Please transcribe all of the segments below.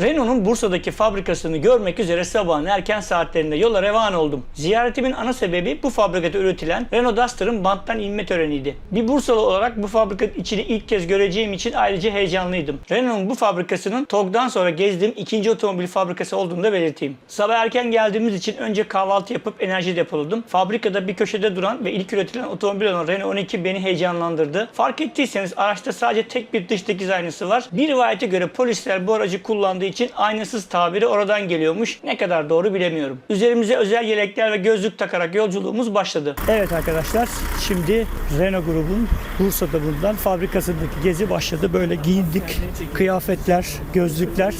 Renault'un Bursa'daki fabrikasını görmek üzere sabahın erken saatlerinde yola revan oldum. Ziyaretimin ana sebebi bu fabrikada üretilen Renault Duster'ın banttan inme töreniydi. Bir Bursalı olarak bu fabrikanın içini ilk kez göreceğim için ayrıca heyecanlıydım. Renault'un bu fabrikasının TOG'dan sonra gezdiğim ikinci otomobil fabrikası olduğunu da belirteyim. Sabah erken geldiğimiz için önce kahvaltı yapıp enerji depoladım. Fabrikada bir köşede duran ve ilk üretilen otomobil olan Renault 12 beni heyecanlandırdı. Fark ettiyseniz araçta sadece tek bir dış dikiz var. Bir rivayete göre polisler bu aracı kullandığı için aynasız tabiri oradan geliyormuş. Ne kadar doğru bilemiyorum. Üzerimize özel yelekler ve gözlük takarak yolculuğumuz başladı. Evet arkadaşlar şimdi Renault grubun Bursa'da bulunan fabrikasındaki gezi başladı. Böyle giyindik. Kıyafetler, gözlükler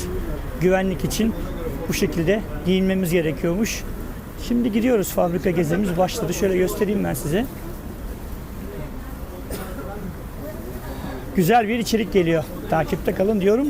güvenlik için bu şekilde giyinmemiz gerekiyormuş. Şimdi gidiyoruz fabrika gezimiz başladı. Şöyle göstereyim ben size. Güzel bir içerik geliyor. Takipte kalın diyorum.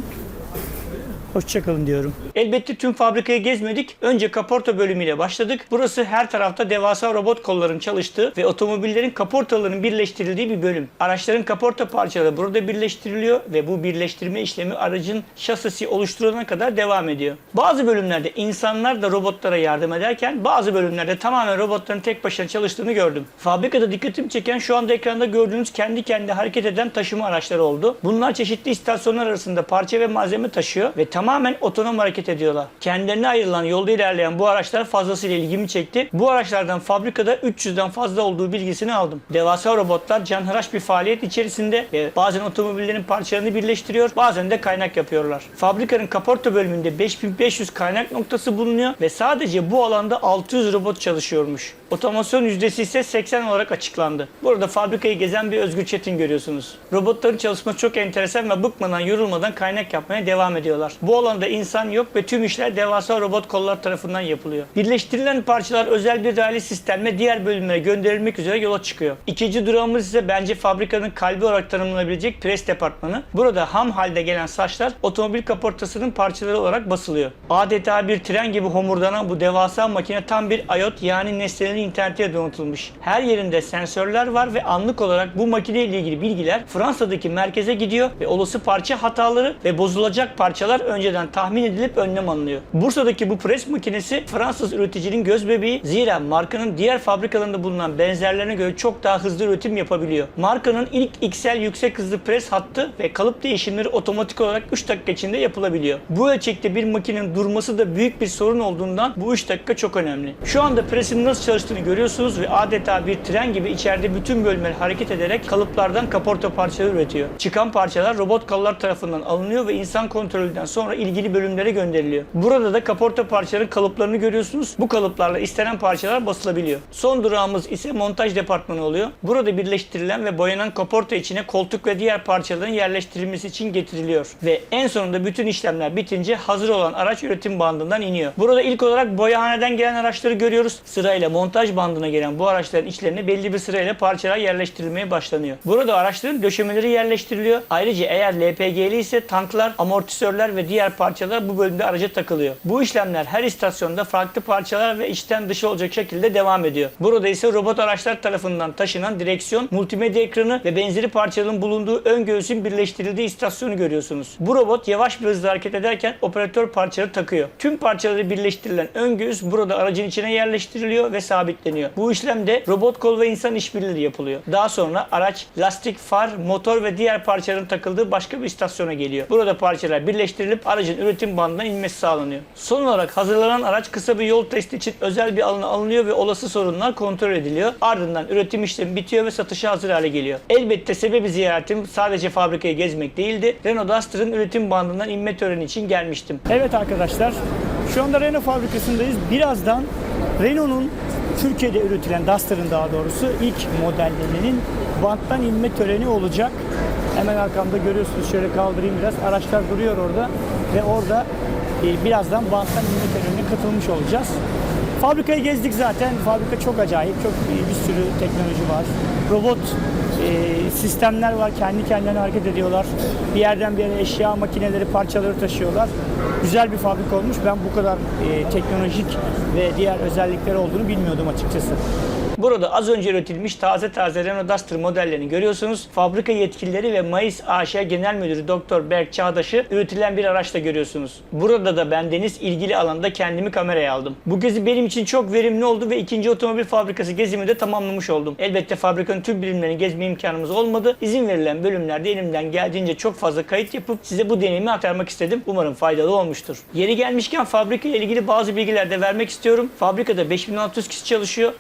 Hoşçakalın diyorum. Elbette tüm fabrikayı gezmedik. Önce kaporta bölümüyle başladık. Burası her tarafta devasa robot kolların çalıştığı ve otomobillerin kaportalarının birleştirildiği bir bölüm. Araçların kaporta parçaları burada birleştiriliyor ve bu birleştirme işlemi aracın şasisi oluşturulana kadar devam ediyor. Bazı bölümlerde insanlar da robotlara yardım ederken bazı bölümlerde tamamen robotların tek başına çalıştığını gördüm. Fabrikada dikkatimi çeken şu anda ekranda gördüğünüz kendi kendine hareket eden taşıma araçları oldu. Bunlar çeşitli istasyonlar arasında parça ve malzeme taşıyor ve tamamen otonom hareket ediyorlar. Kendilerine ayrılan yolda ilerleyen bu araçlar fazlasıyla ilgimi çekti. Bu araçlardan fabrikada 300'den fazla olduğu bilgisini aldım. Devasa robotlar canhıraş bir faaliyet içerisinde ve bazen otomobillerin parçalarını birleştiriyor, bazen de kaynak yapıyorlar. Fabrikanın kaporta bölümünde 5500 kaynak noktası bulunuyor ve sadece bu alanda 600 robot çalışıyormuş. Otomasyon yüzdesi ise 80 olarak açıklandı. Burada fabrikayı gezen bir Özgür Çetin görüyorsunuz. Robotların çalışması çok enteresan ve bıkmadan, yorulmadan kaynak yapmaya devam ediyorlar. Bu alanda insan yok ve tüm işler devasa robot kollar tarafından yapılıyor. Birleştirilen parçalar özel bir raylı sistemle diğer bölümlere gönderilmek üzere yola çıkıyor. İkinci durağımız ise bence fabrikanın kalbi olarak tanımlanabilecek pres departmanı. Burada ham halde gelen saçlar otomobil kaportasının parçaları olarak basılıyor. Adeta bir tren gibi homurdanan bu devasa makine tam bir IoT yani nesnelerin internete donatılmış. Her yerinde sensörler var ve anlık olarak bu makine ile ilgili bilgiler Fransa'daki merkeze gidiyor ve olası parça hataları ve bozulacak parçalar önceden tahmin edilip önlem alınıyor. Bursa'daki bu pres makinesi Fransız üreticinin göz bebeği zira markanın diğer fabrikalarında bulunan benzerlerine göre çok daha hızlı üretim yapabiliyor. Markanın ilk XL yüksek hızlı pres hattı ve kalıp değişimleri otomatik olarak 3 dakika içinde yapılabiliyor. Bu ölçekte bir makinenin durması da büyük bir sorun olduğundan bu 3 dakika çok önemli. Şu anda presin nasıl çalıştığını görüyorsunuz ve adeta bir tren gibi içeride bütün bölümler hareket ederek kalıplardan kaporta parçaları üretiyor. Çıkan parçalar robot kollar tarafından alınıyor ve insan kontrolünden sonra ilgili bölümlere gönderiliyor. Burada da kaporta parçaların kalıplarını görüyorsunuz. Bu kalıplarla istenen parçalar basılabiliyor. Son durağımız ise montaj departmanı oluyor. Burada birleştirilen ve boyanan kaporta içine koltuk ve diğer parçaların yerleştirilmesi için getiriliyor. Ve en sonunda bütün işlemler bitince hazır olan araç üretim bandından iniyor. Burada ilk olarak boyahaneden gelen araçları görüyoruz. Sırayla montaj bandına gelen bu araçların içlerine belli bir sırayla parçalar yerleştirilmeye başlanıyor. Burada araçların döşemeleri yerleştiriliyor. Ayrıca eğer LPG'li ise tanklar, amortisörler ve diğer parçalar bu bölümde araca takılıyor. Bu işlemler her istasyonda farklı parçalar ve içten dışı olacak şekilde devam ediyor. Burada ise robot araçlar tarafından taşınan direksiyon, multimedya ekranı ve benzeri parçaların bulunduğu ön göğsün birleştirildiği istasyonu görüyorsunuz. Bu robot yavaş bir hızla hareket ederken operatör parçaları takıyor. Tüm parçaları birleştirilen ön göğüs burada aracın içine yerleştiriliyor ve sabitleniyor. Bu işlemde robot kol ve insan işbirliği yapılıyor. Daha sonra araç, lastik, far, motor ve diğer parçaların takıldığı başka bir istasyona geliyor. Burada parçalar birleştirilip aracın üretim bandına inmesi sağlanıyor. Son olarak hazırlanan araç kısa bir yol testi için özel bir alana alınıyor ve olası sorunlar kontrol ediliyor. Ardından üretim işlemi bitiyor ve satışa hazır hale geliyor. Elbette sebebi ziyaretim sadece fabrikayı gezmek değildi. Renault Duster'ın üretim bandından inme töreni için gelmiştim. Evet arkadaşlar, şu anda Renault fabrikasındayız. Birazdan Renault'un Türkiye'de üretilen Duster'ın daha doğrusu ilk modellerinin banttan inme töreni olacak. Hemen arkamda görüyorsunuz şöyle kaldırayım biraz. Araçlar duruyor orada ve orada e, birazdan banttan inme törenine katılmış olacağız. Fabrikayı gezdik zaten. Fabrika çok acayip. Çok bir sürü teknoloji var. Robot e, sistemler var. Kendi kendilerine hareket ediyorlar. Bir yerden bir yere eşya makineleri, parçaları taşıyorlar. Güzel bir fabrika olmuş. Ben bu kadar e, teknolojik ve diğer özellikleri olduğunu bilmiyordum açıkçası. Burada az önce üretilmiş taze taze Renault Duster modellerini görüyorsunuz. Fabrika yetkilileri ve Mayıs AŞ Genel Müdürü Dr. Berk Çağdaş'ı üretilen bir araçla görüyorsunuz. Burada da bendeniz ilgili alanda kendimi kameraya aldım. Bu gezi benim için çok verimli oldu ve ikinci otomobil fabrikası gezimi de tamamlamış oldum. Elbette fabrikanın tüm birimlerini gezme imkanımız olmadı. İzin verilen bölümlerde elimden geldiğince çok fazla kayıt yapıp size bu deneyimi aktarmak istedim. Umarım faydalı olmuştur. Yeri gelmişken fabrika ile ilgili bazı bilgiler de vermek istiyorum. Fabrikada 5600 kişi çalışıyor.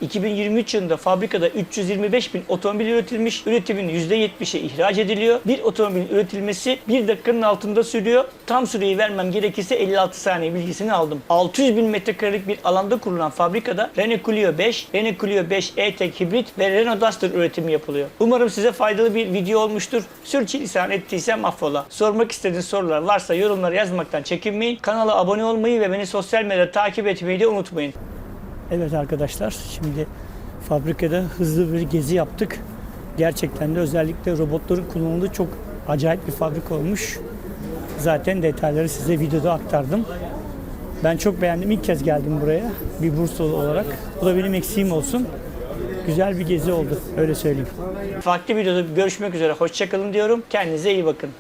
2023 yılında fabrikada 325 bin otomobil üretilmiş. Üretimin %70'i ihraç ediliyor. Bir otomobilin üretilmesi 1 dakikanın altında sürüyor. Tam süreyi vermem gerekirse 56 saniye bilgisini aldım. 600 bin metrekarelik bir alanda kurulan fabrikada Renault Clio 5, Renault Clio 5 E-Tech hibrit ve Renault Duster üretimi yapılıyor. Umarım size faydalı bir video olmuştur. Sürçülisan ettiysem affola. Sormak istediğiniz sorular varsa yorumlara yazmaktan çekinmeyin. Kanala abone olmayı ve beni sosyal medyada takip etmeyi de unutmayın. Evet arkadaşlar şimdi fabrikada hızlı bir gezi yaptık. Gerçekten de özellikle robotların kullanıldığı çok acayip bir fabrika olmuş. Zaten detayları size videoda aktardım. Ben çok beğendim. İlk kez geldim buraya bir Bursalı olarak. Bu da benim eksiğim olsun. Güzel bir gezi oldu. Öyle söyleyeyim. Farklı videoda görüşmek üzere. Hoşçakalın diyorum. Kendinize iyi bakın.